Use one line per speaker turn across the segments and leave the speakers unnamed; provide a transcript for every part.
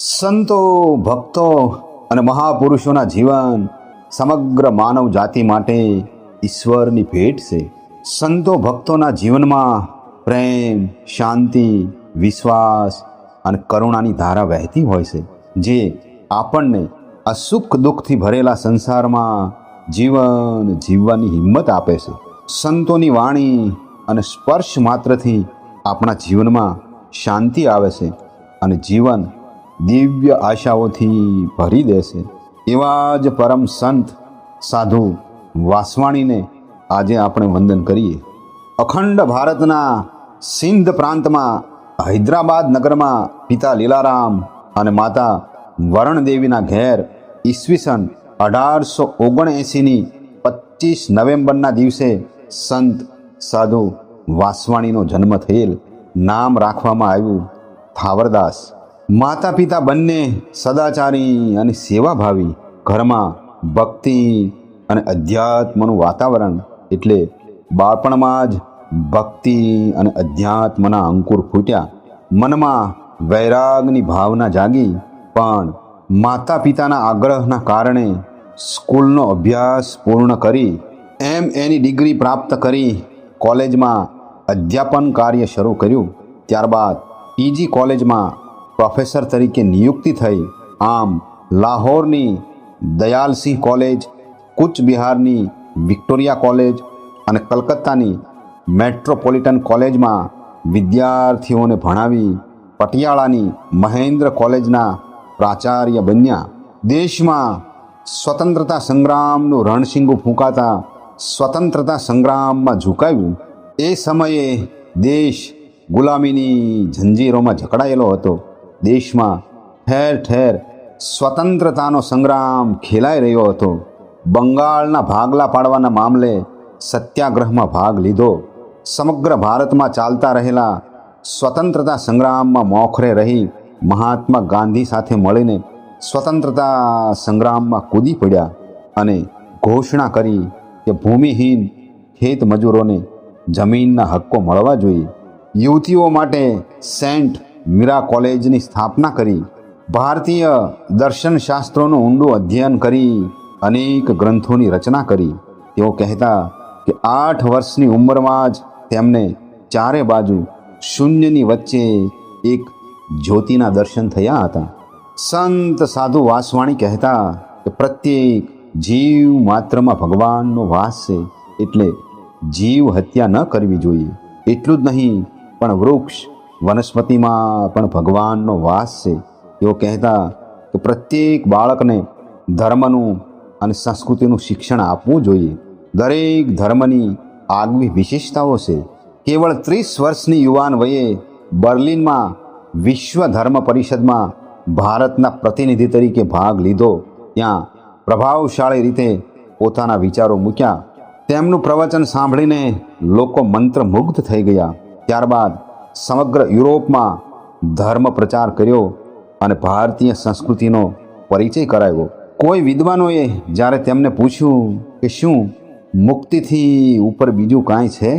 સંતો, ભક્તો અને મહાપુરુષોના જીવન સમગ્ર માનવ જાતિ માટે ઈશ્વરની ભેટ છે. સંતો, ભક્તોના જીવનમાં પ્રેમ, શાંતિ, વિશ્વાસ અને કરુણાની ધારા વહેતી હોય છે, જે આપણને આ સુખ દુઃખથી ભરેલા સંસારમાં જીવન જીવવાની હિંમત આપે છે. સંતોની વાણી અને સ્પર્શ માત્રથી આપણા જીવનમાં શાંતિ આવે છે અને જીવન દિવ્ય આશાઓથી ભરી દેશે. એવા જ પરમ સંત સાધુ વાસવાણીને આજે આપણે વંદન કરીએ. અખંડ ભારતના સિંધ પ્રાંતમાં, હૈદરાબાદ નગરમાં પિતા લીલારામ અને માતા વરણદેવીના ઘેર ઈસવીસન અઢારસો ઓગણએંસીની પચીસ નવેમ્બરના દિવસે સંત સાધુ વાસવાણીનો જન્મ થયેલ નામ રાખવામાં આવ્યું થાવરદાસ. માતા પિતા બંને સદાચારી અને સેવાભાવી. ઘરમાં ભક્તિ અને અધ્યાત્મનું વાતાવરણ એટલે બાળપણમાં જ ભક્તિ અને અધ્યાત્મના અંકુર ફૂટ્યા. મનમાં વૈરાગની ભાવના જાગી, પણ માતા પિતાના આગ્રહના કારણે સ્કૂલનો અભ્યાસ પૂર્ણ કરી, એમ એની ડિગ્રી પ્રાપ્ત કરી કોલેજમાં અધ્યાપન કાર્ય શરૂ કર્યું. ત્યારબાદ પીજી કોલેજમાં પ્રોફેસર તરીકે નિયુક્તિ થઈ. આમ, લાહોરની દયાલસિંહ કોલેજ કૂચ બિહારની વિક્ટોરિયા કોલેજ અને કલકત્તાની મેટ્રોપોલિટન કોલેજમાં વિદ્યાર્થીઓને ભણાવી પટિયાળાની મહેન્દ્ર કોલેજના પ્રાચાર્ય બન્યા. દેશમાં સ્વતંત્રતા સંગ્રામનું રણશીંગું ફૂંકાતા સ્વતંત્રતા સંગ્રામમાં ઝુકાવ્યું. એ સમયે દેશ ગુલામીની જંજીરોમાં જકડાયેલો હતો. દેશમાં ઠેર ઠેર સ્વતંત્રતાનો સંગ્રામ ખેલાઈ રહ્યો હતો. બંગાળના ભાગલા પાડવાના મામલે સત્યાગ્રહમાં ભાગ લીધો. સમગ્ર ભારતમાં ચાલતા રહેલા સ્વતંત્રતા સંગ્રામમાં મોખરે રહી મહાત્મા ગાંધી સાથે મળીને સ્વતંત્રતા સંગ્રામમાં કૂદી પડ્યા અને ઘોષણા કરી કે ભૂમિહીન ખેત મજૂરોને જમીનના હક્કો મળવા જોઈએ. યુવતીઓ માટે સેન્ટ મીરા કોલેજની સ્થાપના કરી, ભારતીય દર્શનશાસ્ત્રોનું ઊંડું અધ્યયન કરી, અનેક ગ્રંથોની રચના કરી. તેઓ કહેતા કે આઠ વર્ષની ઉંમરમાં જ તેમને ચારે બાજુ શૂન્યની વચ્ચે એક જ્યોતિના દર્શન થયા હતા. સંત સાધુ વાસવાણી કહેતા કે પ્રત્યેક જીવ માત્રમાં ભગવાનનો વાસ છે, એટલે જીવ હત્યા ન કરવી જોઈએ. એટલું જ નહીં, પણ વૃક્ષ વનસ્પતિમાં પણ ભગવાનનો વાસ છે. એવો કહેતા કે પ્રત્યેક બાળકને ધર્મનું અને સંસ્કૃતિનું શિક્ષણ આપવું જોઈએ. દરેક ધર્મની આગવી વિશેષતાઓ છે. કેવળ ત્રીસ વર્ષની યુવાન વયે બર્લિનમાં વિશ્વ ધર્મ પરિષદમાં ભારતના પ્રતિનિધિ તરીકે ભાગ લીધો. ત્યાં પ્રભાવશાળી રીતે પોતાના વિચારો મૂક્યા. તેમનું પ્રવચન સાંભળીને લોકો મંત્રમુગ્ધ થઈ ગયા. ત્યારબાદ સમગ્ર યુરોપમાં ધર્મ પ્રચાર કર્યો અને ભારતીય સંસ્કૃતિનો પરિચય કરાવ્યો. કોઈ વિદ્વાનોએ જ્યારે તેમને પૂછ્યું કે શું મુક્તિથી ઉપર બીજું કાંઈ છે?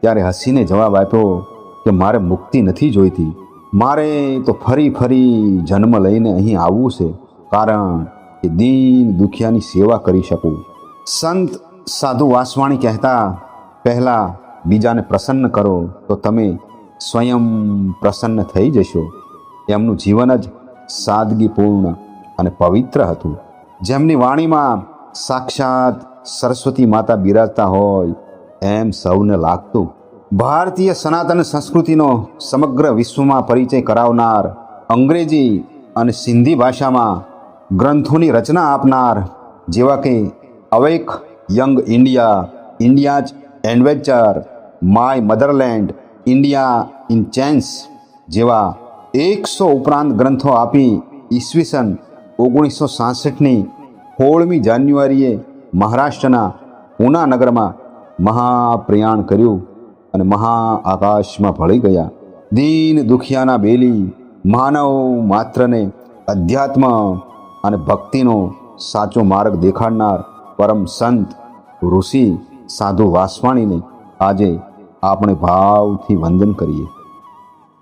ત્યારે હસીને જવાબ આપ્યો કે મારે મુક્તિ નથી જોઈતી. મારે તો ફરી ફરી જન્મ લઈને અહીં આવવું છે, કારણ કે દીન દુખિયાની સેવા કરી શકું. સંત સાધુ વાસવાણી કહેતા પહેલાં બીજાને પ્રસન્ન કરો, તો તમે સ્વયં પ્રસન્ન થઈ જશો. એમનું જીવન જ સાદગીપૂર્ણ અને પવિત્ર હતું. જેમની વાણીમાં સાક્ષાત સરસ્વતી માતા બિરાજતા હોય, એમ સૌને લાગતું. ભારતીય સનાતન સંસ્કૃતિનો સમગ્ર વિશ્વમાં પરિચય કરાવનાર અંગ્રેજી અને સિંધી ભાષામાં ગ્રંથોની રચના આપનાર જેવા કે awake young India, India's adventure, my motherland, India in chains જેવા એકસો ઉપરાંત ગ્રંથો આપી ઈસવીસન ઓગણીસો સાસઠની સોળમી જાન્યુઆરીએ મહારાષ્ટ્રના ઉના નગરમાં મહાપ્રયાણ કર્યું અને મહા આકાશમાં ભળી ગયા. દીન દુખિયાના બેલી માનવ માત્રને અધ્યાત્મ અને ભક્તિનો સાચો માર્ગ દેખાડનાર પરમ સંત ઋષિ સાધુ વાસવાણીને આજે આપણે ભાવથી વંદન કરીએ.